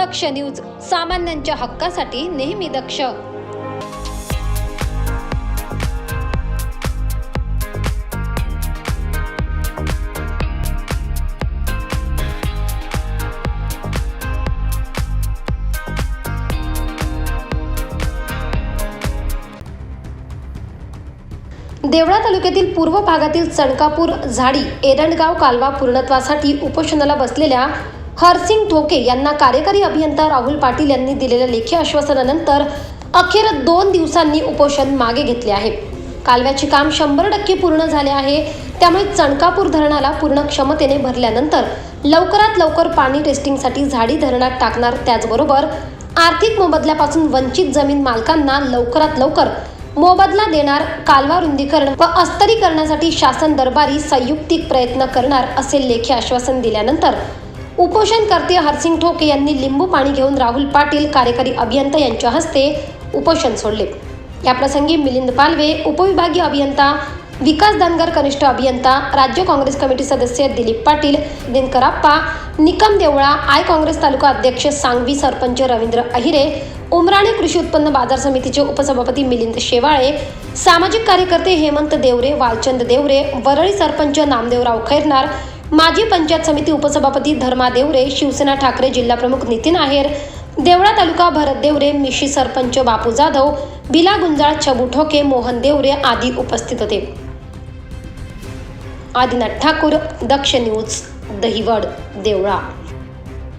दक्ष news सामान्यांच्या हक्कासाठी नेहमी दक्ष. देवळा तालुक्यातील पूर्व भागातील चणकापूर झाडी एरणगाव कालवा पूर्णत्वासाठी उपोषणाला बसलेल्या हरसिंग ठोके यांना कार्यकारी अभियंता राहुल पाटील यांनी दिलेल्या लेखी आश्वासनानंतर अखेर दोन दिवसांनी उपोषण मागे घेतले आहे. कालव्याचे काम शंभर टक्के पूर्ण झाले आहे त्यामुळे चणकापूर धरणाला पूर्ण क्षमतेने भरल्यानंतर लवकरात लवकर पाणी टेस्टिंगसाठी झाडी धरणात टाकणार त्याचबरोबर आर्थिक मोबदल्यापासून वंचित जमीन मालकांना लवकरात लवकर मोबदला देणार कालवा रुंदीकरण व अस्तरीकरणासाठी शासन दरबारी संयुक्तिक प्रयत्न करणार असे लेखी आश्वासन दिल्यानंतर उपोषणकर्ते हरसिंग ठोके यांनी लिंबू पाणी घेऊन राहुल पाटील कार्यकारी अभियंता यांच्या हस्ते उपोषण सोडले. याप्रसंगी मिलिंद पालवे उपविभागीय अभियंता विकास दानगर कनिष्ठ अभियंता राज्य काँग्रेस कमिटी सदस्य दिलीप पाटील दिनकराप्पा निकम देवळा आय काँग्रेस तालुका अध्यक्ष सांगवी सरपंच रवींद्र अहिरे उमराणे कृषी उत्पन्न बाजार समितीचे उपसभापती मिलिंद शेवाळे सामाजिक कार्यकर्ते हेमंत देवरे वालचंद देवरे वरळी सरपंच नामदेवराव खैरनार माजी पंचायत समिती उपसभापती धर्मा देवरे शिवसेना ठाकरे जिल्हाप्रमुख नितीन आहेर देवळा तालुका भरत देवरे मिशी सरपंच बापू जाधव बिला गुंजाळ छबू ठोके मोहन देवरे आदी उपस्थित होते. आदिनाथ ठाकूर दक्ष न्यूज दहिवड देवळा.